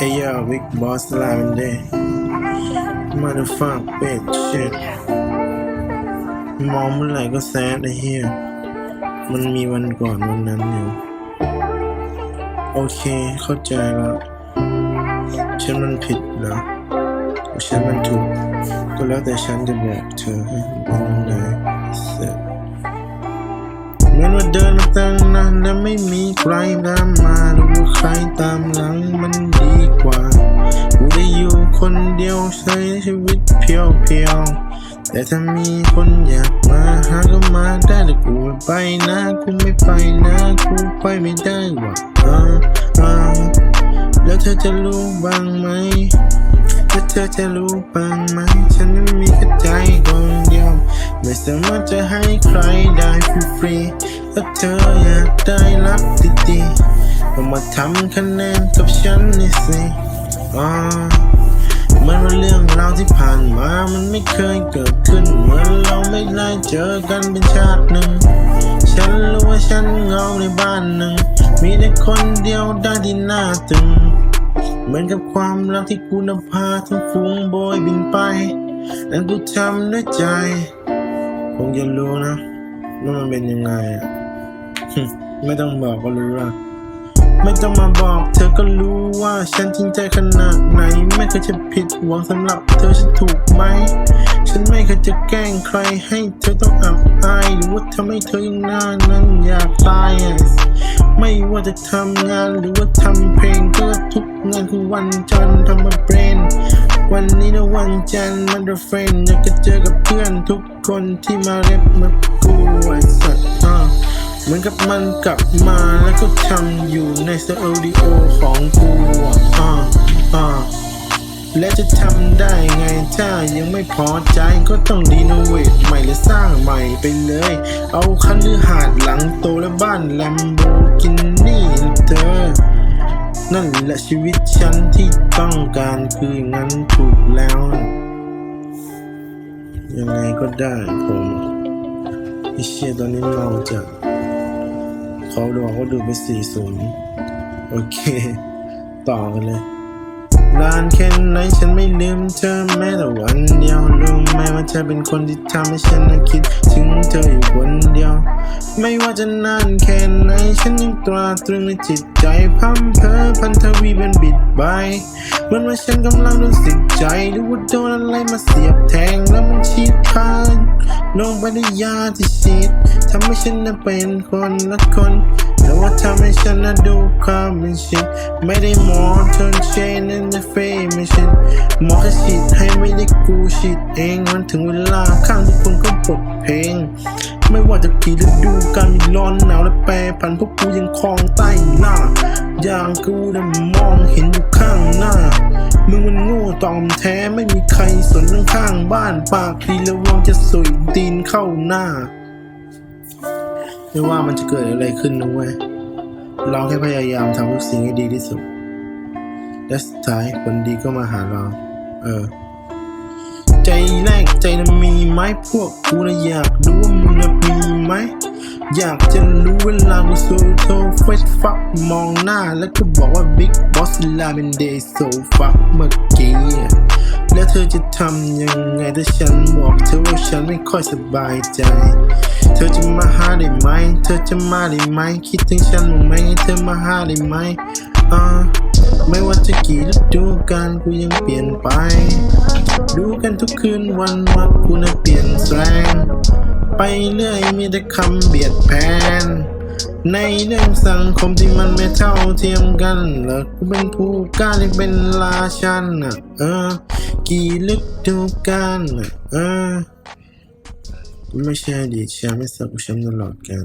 Hey yo, big boss live in there. Motherfuck, bitch, shit. มองเมื่อไหร่ก็แซดไอ้เหี้ย มันมีวันก่อนวันนั้นอยู่ โอเคเข้าใจแล้ว ฉันมันผิดเหรอฉันมันถูก ก็แล้วแต่ฉันจะบอกเธอให้เป็นยังไงเสร็จ มือนว่าเดินมาตั้งนานแล้วไม่มีใครตามมาหรือว่าใครตามหลังมันดีกว่ากูได้อยู่คนเดียวใช้ชีวิตเพียวเพียวๆแต่ถ้ามีคนอยากมาหาก็มาได้แต่กูไม่ไปนะกูไม่ไปนะกูไปไม่ได้ว่ะอ่าอ่าแล้วเธอจะรู้บ้างไหมแล้วเธอจะรู้บ้างไหม ไม่สามารถจะให้ใครได้ฟรีๆถ้าเธออยากได้รักดีๆก็มาทำคะแนนกับฉันนี่สิอ่าเหมือนว่าเรื่องราวที่ผ่านมามันไม่เคยเกิดขึ้นเหมือนเราไม่ได้เจอกันเป็นชาติหนึ่ง ฉันรู้ว่าฉันเหงาในบ้านหนึ่ง มีแต่คนเดียวได้ที่หน้าตึง เหมือนกับความรักที่กูนำพาทั้งฝูงโบยบินไป นั้นกูทำด้วยใจ งจะรู้นะว่ามันเป็นยังไงอะไม่ต้องบอกก็รู้ละไม่ต้องมาบอกเธอก็รู้ว่าฉันจริงใจขนาดไหน ไม่เคยจะผิดหวังสำหรับเธอฉันถูกไหม ฉันไม่เคยจะแกล้งใครให้เธอต้องอับอายหรือว่าทำให้เธอยังหน้านั้นอยากตายไม่ว่าจะทำงานหรือว่าทำเพลงก็ทุกงานคือวันจันทร์ทำมาเบรน วันนี้นะวันจันทร์มันเดเฟรนอยากจะเจอกับเพื่อนทุกคนที่มาเล็บมากูไอ้สัตว์อ่าเหมือนกับมันกลับมาแล้วก็ทำอยู่ในสตูดิโอของกูอะอ่าอ่าและจะทำได้ไงถ้ายังไม่พอใจก็ต้องรีโนเวทใหม่และสร้างใหม่ไปเลย เอาคันหรือหาดหลังโตและบ้านแลมโบกินนี่ นั่นแหละชีวิตฉันที่ต้องการคืออย่างนั้นถูกแล้ว ยังไงก็ได้ผมไอเชี่ยตอนนี้เมาจัดเขาบอกว่าดูไปสี่ศูนย์โอเค ต่อกันเลยนานแค่ไหนฉันไม่ลืมเธอแม้แต่วันเดียวรู้ไหมว่าเธอเป็นคนที่ทำให้ฉันนั้นคิดถึง ไม่ว่าจะนานแค่ไหน ฉันยังตราตรึงในจิตใจพัมเพอพันทวีเป็นบิดใบเหมือนว่าฉันกำลังโดนสิกใจหรือว่าโดนอะไรมาเสียบแทงแล้วมันฉีดผ่านลงไปด้ยาที่ฉีดทำให้ฉันนั้นเป็นคนละคนแต่ว่าทำให้ฉันนั้นดูความเป็นชิดไม่ได้หมอทนเชนนั่นจะเฟไม่ชินหมอแค่ฉีดให้ไม่ได้กูฉีดเองมันถึงเวลาข้างทุกคนก็ปลดเพลง ไม่ว่าจะกี่ฤดูกาลมีร้อนหนาวและแปรผันพวกกูยังคลองใต้หน้าอย่างกูได้มองเห็นอยู่ข้างหน้า มึงมันโง่ตอมแท้ไม่มีใครสนข้างบ้านปากดีระวังจะสวยตีนเข้าหน้า ไม่ว่ามันจะเกิดอะไรขึ้นนะเว้ยเราแค่พยายามทำทุกสิ่งให้ดีที่สุด และสุดท้ายผลดีก็มาหาเรา เออ ใจแรกใจนะมีไหมพวกกูนะอยากรู้ว่า ไหม อยากจะรู้เวลากูโซโทเฟสฟักมองหน้า แล้วก็บอกว่าบิ๊กบอสลาเป็นเดย์โซฟักเมื่อกี้แล้วเธอจะทำยังไงถ้าฉันบอกเธอว่าฉันไม่ค่อยสบายใจ เธอจะมาหาได้ไหม เธอจะมาได้ไหม คิดถึงฉันบ้างไหมเธอมาหาได้ไหมอ่าไม่ว่าจะกี่ฤดูกาลกูยังเปลี่ยนไป ดูกันทุกคืนวันว่ากูน่ะเปลี่ยนแปลง ไปเรื่อยมีแต่คำเบียดแพน ในเรื่องสังคมที่มันไม่เท่าเทียมกันเหรอกูเป็นผู้กล้าที่เป็นราชันอะเออ กี่ฤดูกันอะเออไม่ใช่ดีแชมป์ไม่สักกูแชมป์ตลอดกัน